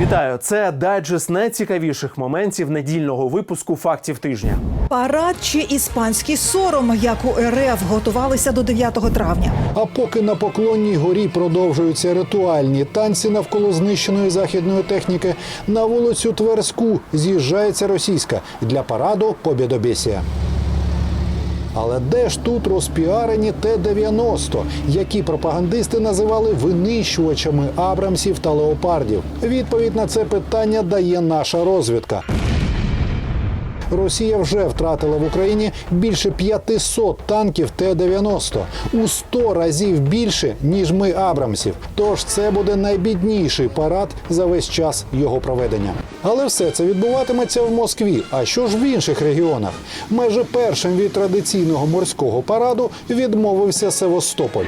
Вітаю! Це дайджест найцікавіших моментів недільного випуску фактів тижня. Парад чи іспанський сором, як у РФ готувалися до 9 травня. А поки на поклонній горі продовжуються ритуальні танці навколо знищеної західної техніки, на вулицю Тверську з'їжджається російська для параду Побєдобєсія. Але де ж тут розпіарені Т-90, які пропагандисти називали винищувачами Абрамсів та леопардів? Відповідь на це питання дає наша розвідка. Росія вже втратила в Україні більше 500 танків Т-90 у 100 разів більше ніж ми Абрамсів. Тож це буде найбідніший парад за весь час його проведення. Але все це відбуватиметься в Москві. А що ж в інших регіонах? Майже першим від традиційного морського параду відмовився Севастополь.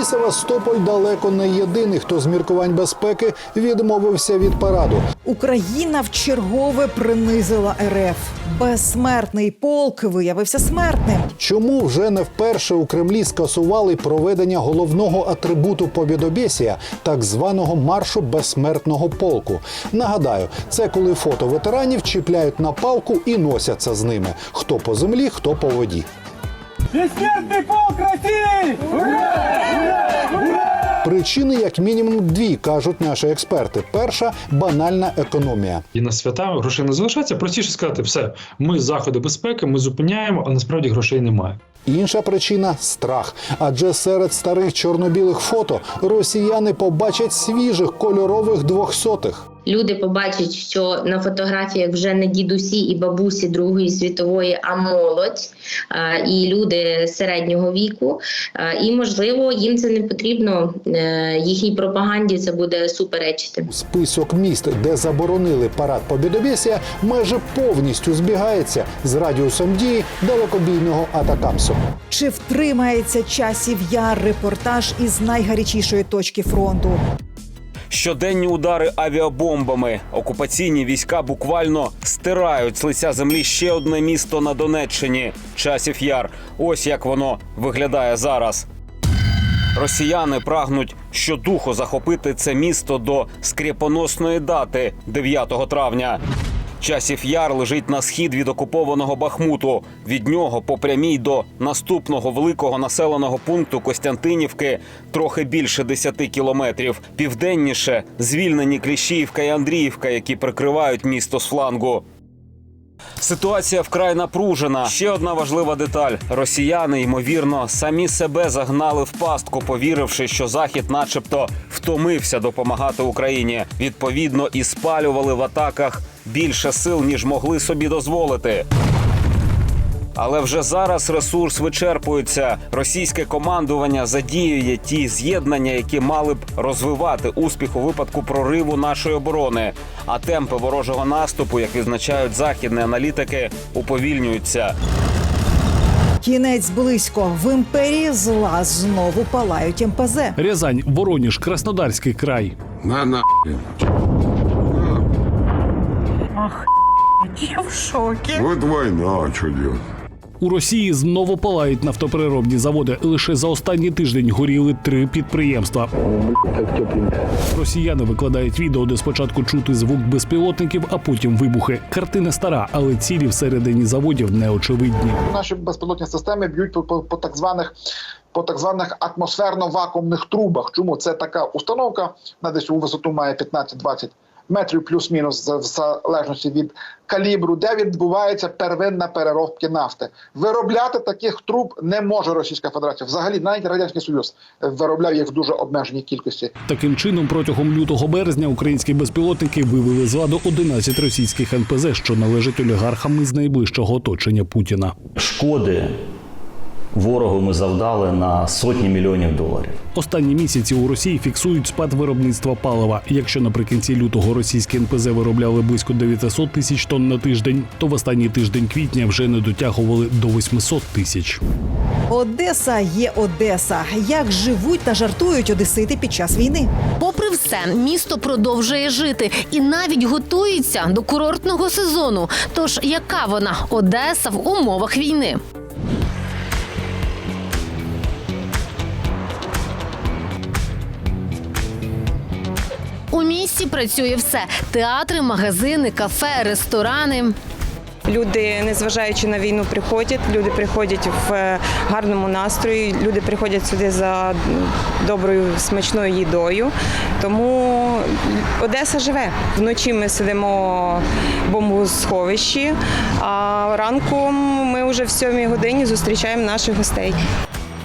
І Севастополь далеко не єдиний, хто з міркувань безпеки відмовився від параду. Україна вчергове принизила РФ. Безсмертний полк виявився смертним. Чому вже не вперше у Кремлі скасували проведення головного атрибуту Побєдобєсія, так званого маршу безсмертного полку? Нагадаю, це коли фото ветеранів чіпляють на палку і носяться з ними. Хто по землі, хто по воді. Бессмертный полк России! Причини, як мінімум, дві кажуть наші експерти. Перша банальна економія. І на свята грошей не залишається. Простіше сказати, все, ми заходи безпеки, ми зупиняємо, а насправді грошей немає. Інша причина страх. Адже серед старих чорно-білих фото росіяни побачать свіжих кольорових двохсотих. Люди побачать, що на фотографіях вже не дідусі і бабусі Другої світової, а молодь е, і люди середнього віку. Е, І можливо, їм це не потрібно. е, Їхній пропаганді це буде суперечити. Список міст, де заборонили парад Побєдобєсія, майже повністю збігається з радіусом дії далекобійного Атакамсу. Чи втримається часів яр репортаж із найгарячішої точки фронту? Щоденні удари авіабомбами. Окупаційні війська буквально стирають з лиця землі ще одне місто на Донеччині часів яр. Ось як воно виглядає зараз. Росіяни прагнуть щодуху захопити це місто до скріпоносної дати 9 травня. Часів яр лежить на схід від окупованого Бахмуту. Від нього по прямій до наступного великого населеного пункту Костянтинівки трохи більше 10 кілометрів. Південніше звільнені Кліщіївка і Андріївка, які прикривають місто з флангу. Ситуація вкрай напружена. Ще одна важлива деталь: росіяни, ймовірно, самі себе загнали в пастку, повіривши, що захід, начебто, втомився допомагати Україні. Відповідно, і спалювали в атаках більше сил, ніж могли собі дозволити. Але вже зараз ресурс вичерпується. Російське командування задіює ті з'єднання, які мали б розвивати успіх у випадку прориву нашої оборони. А темпи ворожого наступу, як відзначають західні аналітики, уповільнюються. Кінець близько в імперії зла знову палають МПЗ. Рязань, Воронеж, Краснодарський край. На на. Я в шокі. Вот война, что делать? У Росії знову палають нафтопереробні заводи. Лише за останній тиждень горіли три підприємства. Росіяни викладають відео, де спочатку чути звук безпілотників, а потім вибухи. Картина стара, але цілі всередині заводів неочевидні. наші безпілотні системи б'ють по, по, по так званих по так званих атмосферно-вакуумних трубах. Чому це така установка? На десь у висоту має 15-20 метрів, плюс-мінус, в залежності від калібру, де відбувається первинна переробка нафти. Виробляти таких труб не може Російська Федерація. Взагалі, навіть радянський Союз виробляв їх в дуже обмеженій кількості. Таким чином, протягом лютого березня українські безпілотники вивели з ладу 11 російських НПЗ, що належать олігархам із найближчого оточення Путіна. шкоди ворогу ми завдали на сотні мільйонів доларів. Останні місяці у Росії фіксують спад виробництва палива. Якщо наприкінці лютого російські НПЗ виробляли близько 900 тисяч тонн на тиждень, то в останній тиждень квітня вже не дотягували до 800 тисяч. Одеса є Одеса. Як живуть та жартують одесити під час війни? Попри все, місто продовжує жити і навіть готується до курортного сезону. Тож яка вона Одеса в умовах війни? У місті працює все: театри, магазини, кафе, ресторани. Люди, незважаючи на війну, приходять. Люди приходять в е, гарному настрої. Люди приходять сюди за доброю смачною їдою. Тому Одеса живе. Вночі ми сидимо в бомбосховищі, а ранком ми вже в сьомій годині зустрічаємо наших гостей.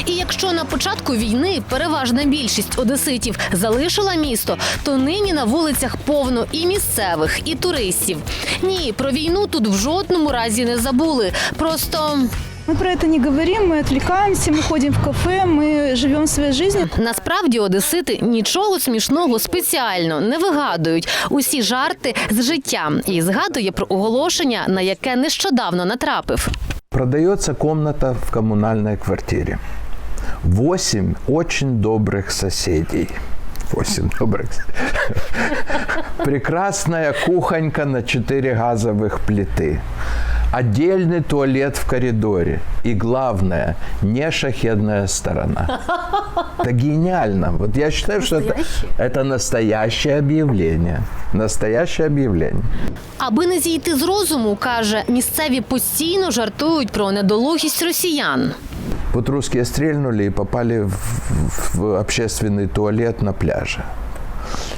І якщо на початку війни переважна більшість одеситів залишила місто, то нині на вулицях повно і місцевих, і туристів. Ні, про війну тут в жодному разі не забули. Просто Мы про это не говорим, мы отвлекаемся, мы ходим в кафе, мы живем своей жизнью. насправді одесити нічого смішного спеціально не вигадують. Усі жарти з життя і згадує про оголошення, на яке нещодавно натрапив. Продается комната в коммунальной квартире. Восемь очень добрых соседей. Восемь добрых. Прекрасная кухонька на четыре газовых плиты. Отдельный туалет в коридоре. И главное, не шахедная сторона. Это гениально. Вот я считаю, что это, это настоящее объявление. Настоящее объявление. Аби не зійти з розуму, каже, місцеві постійно жартують про недолугість росіян. Вот русские стрельнули и попали в, в общественный туалет на пляже.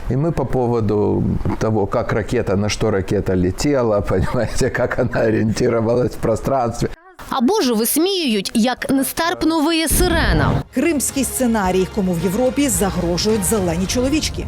И мы по поводу того, как ракета, на что ракета летела, понимаете, как она ориентировалась в пространстве. Або ж висміюють, як нестерпно виє сирена. Кримський сценарій, кому в Європі загрожують зелені чоловічки.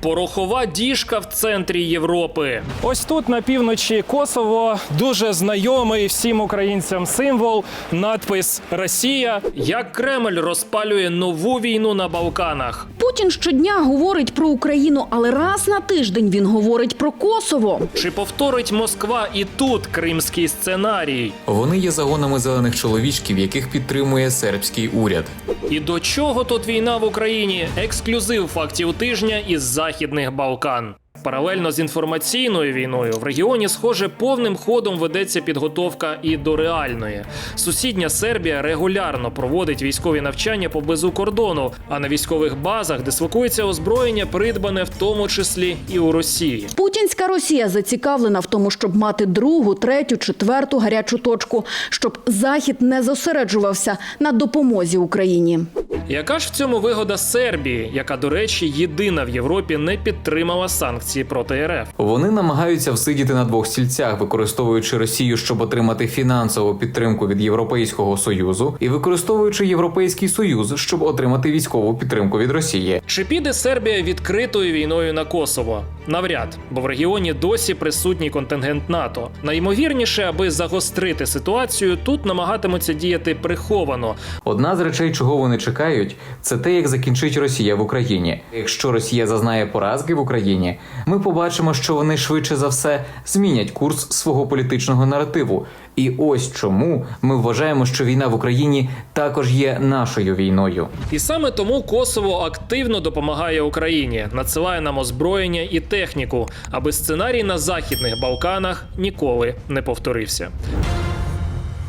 Порохова діжка в центрі Європи. Ось тут на півночі Косово дуже знайомий всім українцям символ, надпис Росія. Як Кремль розпалює нову війну на Балканах. Путін щодня говорить про Україну, але раз на тиждень він говорить про Косово. Чи повторить Москва і тут кримський сценарій? Вони є загонами зелених чоловічків, яких підтримує сербський уряд. І до чого тут війна в Україні? Ексклюзив фактів тижня із західних Балкан. Паралельно з інформаційною війною в регіоні, схоже, повним ходом ведеться підготовка і до реальної. Сусідня Сербія регулярно проводить військові навчання поблизу кордону, а на військових базах дислокується озброєння, придбане в тому числі і у Росії. Путінська Росія зацікавлена в тому, щоб мати другу, третю, четверту гарячу точку, щоб Захід не зосереджувався на допомозі Україні. Яка ж в цьому вигода Сербії, яка, до речі, єдина в Європі не підтримала санкції проти РФ? Вони намагаються всидіти на двох стільцях, використовуючи Росію, щоб отримати фінансову підтримку від Європейського союзу, і використовуючи Європейський союз, щоб отримати військову підтримку від Росії. Чи піде Сербія відкритою війною на Косово? Навряд, бо в регіоні досі присутній контингент НАТО. Найімовірніше, аби загострити ситуацію, тут намагатимуться діяти приховано. Одна з речей, чого вони чекають, це те, як закінчить Росія в Україні. Якщо Росія зазнає поразки в Україні, ми побачимо, що вони швидше за все змінять курс свого політичного наративу. І ось чому ми вважаємо, що війна в Україні також є нашою війною. І саме тому Косово активно допомагає Україні, надсилає нам озброєння і техніку, аби сценарій на західних Балканах ніколи не повторився.